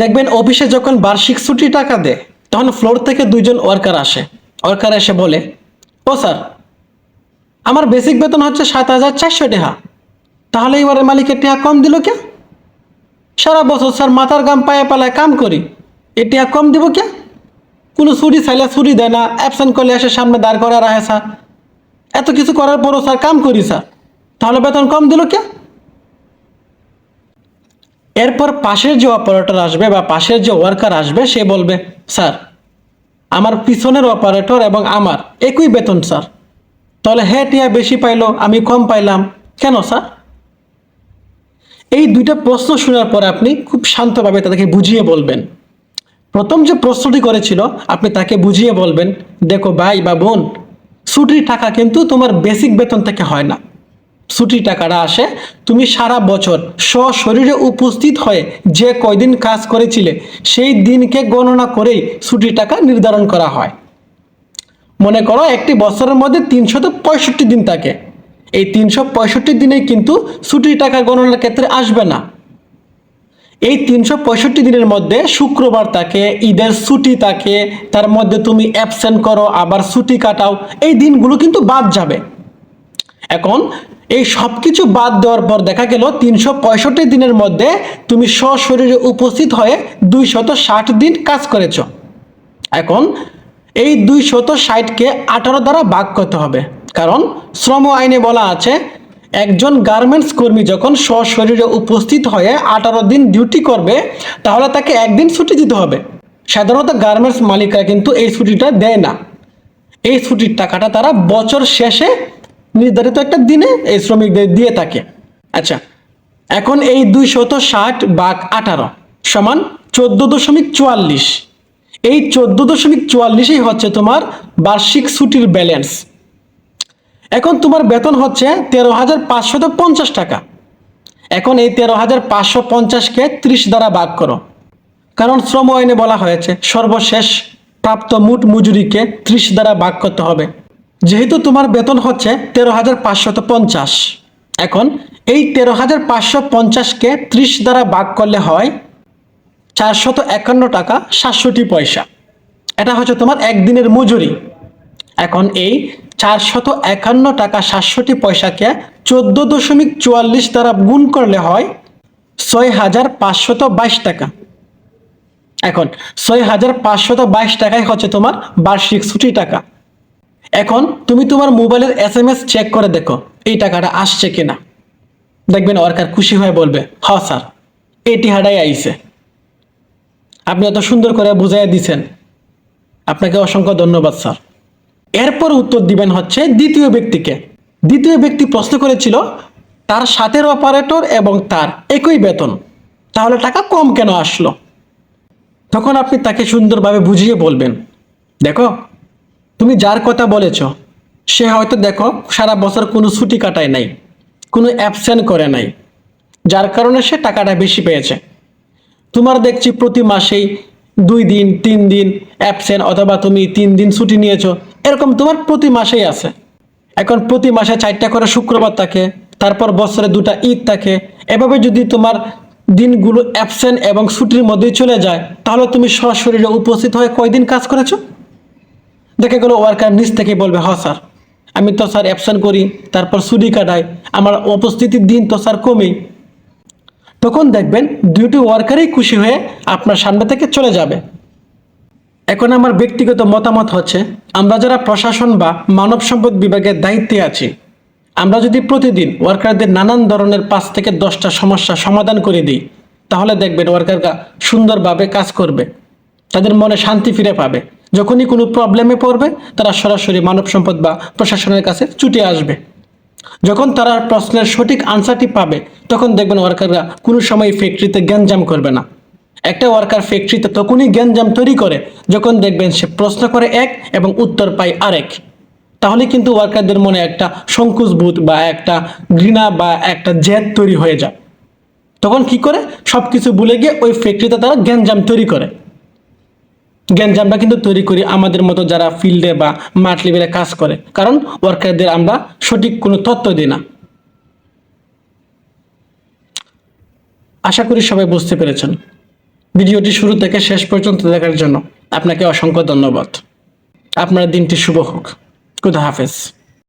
দেখবেন অফিসে যখন বার্ষিক ছুটি টাকা দেয়, তখন ফ্লোর থেকে দুইজন ওয়ার্কার আসে। ওয়ার্কার এসে বলে, ও স্যার, আমার বেসিক বেতন হচ্ছে সাত হাজার চারশো টাকা। তাহলে এবারে মালিকের টাকা কম দিল কে? সারা বছর স্যার মাথার গাম পায়ে পালায় কাম করি, এ টাকা কম দিব কে? কোনো ছুটি চাইলে ছুটি দেয় না অ্যাবসেন্ট করলে এসে সামনে দাঁড় করে রাখে স্যার। এত কিছু করার পরও স্যার কাম করি, স্যার। তাহলে বেতন কম দিল কে? এরপর পাশের যে অপারেটর আসবে বা পাশের যে ওয়ার্কার আসবে, সে বলবে, স্যার, আমার পিছনের অপারেটর এবং আমার একই বেতন, স্যার। তাহলে হ্যাঁ টিয়া বেশি পাইলো, আমি কম পাইলাম। কেন, স্যার? এই দুইটা প্রশ্ন শোনার পর আপনি খুব শান্তভাবে তাদেরকে বুঝিয়ে বলবেন। প্রথম যে প্রশ্নটি করেছিল, আপনি তাকে বুঝিয়ে বলবেন, দেখো ভাই বা বোন, ছুটির টাকা কিন্তু তোমার বেসিক বেতন থেকে হয় না। ছুটির টাকাটা আসে। তুমি সারা বছর সশরীরে উপস্থিত হয়ে যে কয়দিন কাজ করেছিলে, সেই দিনকে গণনা করেই ছুটি টাকা নির্ধারণ করা হয়। মনে করো একটি বছরের মধ্যে তিনশত পঁয়ষট্টি দিন থাকে। এই তিনশো পঁয়ষট্টি দিনে কিন্তু ছুটি টাকা গণনার ক্ষেত্রে আসবে না। এই তিনশো পঁয়ষট্টি দিনের মধ্যে শুক্রবার থাকে, ঈদের ছুটি থাকে, তার মধ্যে তুমি অ্যাবসেন্ট করো, আবার ছুটি কাটাও, এই দিনগুলো কিন্তু বাদ যাবে। এখন এই সব কিছু বাদ দেওয়ার পর দেখা গেল তিনশো পঁয়ষট্টি দিনের মধ্যে তুমি সশরীরে উপস্থিত হয়ে দুইশত ষাট দিন কাজ করেছ। এখন এই দুইশত ষাটকে আঠারো দ্বারা ভাগ করতে হবে। কারণ শ্রম আইনে বলা আছে, একজন গার্মেন্টস কর্মী যখন সশরীরে উপস্থিত হয়ে আঠারো দিন ডিউটি করবে, তাহলে তাকে একদিন ছুটি দিতে হবে। সাধারণত গার্মেন্টস মালিকরা কিন্তু এই ছুটিটা দেয় না। এই ছুটির টাকাটা তারা বছর শেষে নির্ধারিত একটা দিনে এই শ্রমিকদের দিয়ে থাকে। আচ্ছা এখন এই দুইশত ষাট বাঘ আঠারো সমান চোদ্দ দশমিক চুয়াল্লিশ। এই চোদ্দ দশমিক চুয়াল্লিশই হচ্ছে তোমার বার্ষিক ছুটির ব্যালেন্স এখন তোমার বেতন হচ্ছে তেরো হাজার পাঁচশত পঞ্চাশ টাকা। এখন এই তেরো হাজার পাঁচশো পঞ্চাশকে ত্রিশ দ্বারা ভাগ করো। কারণ শ্রম আইনে বলা হয়েছে, সর্বশেষ প্রাপ্ত মোট মজুরিকে ত্রিশ দ্বারা ভাগ করতে হবে। যেহেতু তোমার বেতন হচ্ছে তেরো হাজার পাঁচশত পঞ্চাশ। এখন এই তেরো হাজার পাঁচশো পঞ্চাশকে ত্রিশ দ্বারা ভাগ করলে হয় চারশত একান্ন টাকা সাতষট্টি পয়সা। এটা হচ্ছে তোমার একদিনের মজুরি। এখন এই চারশত একান্ন টাকা সাতষট্টি পয়সাকে চোদ্দ দশমিক চুয়াল্লিশ দ্বারা গুণ করলে হয় ছয় হাজার পাঁচশত বাইশ টাকা। এখন ছয় হাজার পাঁচশত বাইশ টাকাই হচ্ছে তোমার বার্ষিক ছুটি টাকা। এখন তুমি তোমার মোবাইলের এস এম এস চেক করে দেখো, এই টাকাটা আসছে কিনা। দেখবেন ওয়ার্কার খুশি হয়ে বলবে, হ স্যার, এটি হাডাই আইছে। আপনি এত সুন্দর করে বুঝাইয়া দিছেন। আপনাকে অসংখ্য ধন্যবাদ, স্যার। এরপর উত্তর দিবেন হচ্ছে দ্বিতীয় ব্যক্তিকে। দ্বিতীয় ব্যক্তি প্রশ্ন করেছিল, তার সাথের অপারেটর এবং তার একই বেতন, তাহলে টাকা কম কেন আসলো? তখন আপনি তাকে সুন্দরভাবে বুঝিয়ে বলবেন, দেখো তুমি যার কথা বলেছ, সে হয়তো দেখো সারা বছর কোনো ছুটি কাটায় নাই, কোনো অ্যাবসেন্ট করে নাই, যার কারণে সে টাকাটা বেশি পেয়েছে। তোমার দেখছি প্রতি মাসেই দুই দিন, তিন দিন অ্যাবসেন্ট অথবা তুমি তিন দিন ছুটি নিয়েছো, এরকম তোমার প্রতি মাসেই আছে। এখন প্রতি মাসে চারটা করে শুক্রবার থাকে, তারপর বছরে দুটা ঈদ থাকে, এভাবে যদি তোমার দিনগুলো অ্যাবসেন্ট এবং ছুটির মধ্যেই চলে যায়, তাহলে তুমি সশরীরে উপস্থিত হয়ে কয়দিন কাজ করেছ? দেখে গেলো ওয়ার্কার নিচ থেকে বলবে, হ স্যার। আমি তো স্যার অ্যাবসেন্ট করি, তারপর ছুটি কাটাই, আমার উপস্থিতির দিন তো স্যার কমেই। তখন দেখবেন দুটি ওয়ার্কারই খুশি হয়ে আপনার সামনে থেকে চলে যাবে। এখন আমার ব্যক্তিগত মতামত হচ্ছে, আমরা যারা প্রশাসন বা মানব সম্পদ বিভাগের দায়িত্বে আছি, আমরা যদি প্রতিদিন ওয়ার্কারদের নানান ধরনের পাঁচ থেকে দশটা সমস্যা সমাধান করে দিই, তাহলে দেখবেন ওয়ার্কাররা সুন্দরভাবে কাজ করবে, তাদের মনে শান্তি ফিরে পাবে। যখনই কোনো প্রবলেমে পড়বে, তারা সরাসরি মানব সম্পদ বা প্রশাসনের কাছে ছুটে আসবে। যখন তারা প্রশ্নের সঠিক আনসারটি পাবে, তখন দেখবেন ওয়ার্কাররা কোনো সময় ফ্যাক্টরিতে গ্যাঞ্জাম করবে না। একটা ওয়ার্কার ফ্যাক্টরিতে তখনই গ্যাঞ্জাম তৈরি করে, যখন দেখবেন সে প্রশ্ন করে এক এবং উত্তর পায় আরেক। তাহলে কিন্তু ওয়ার্কারদের মনে একটা সংকুচবোধ বা একটা ঘৃণা বা একটা জেদ তৈরি হয়ে যায়। তখন কি করে? সব কিছু ভুলে গিয়ে ওই ফ্যাক্টরিতে তারা গ্যাঞ্জাম তৈরি করে। গ্যাঞ্জামটা কিন্তু তৈরি করি আমাদের মতো যারা ফিল্ডে বা মাঠ লেভেলে কাজ করে। কারণ ওয়ার্কারদের আমরা সঠিক কোনো তথ্য দিই না। আশা করি সবাই বুঝতে পেরেছেন। ভিডিওটি শুরু থেকে শেষ পর্যন্ত দেখার জন্য আপনাকে অসংখ্য ধন্যবাদ। আপনার দিনটি শুভ হোক। খুদা হাফেজ।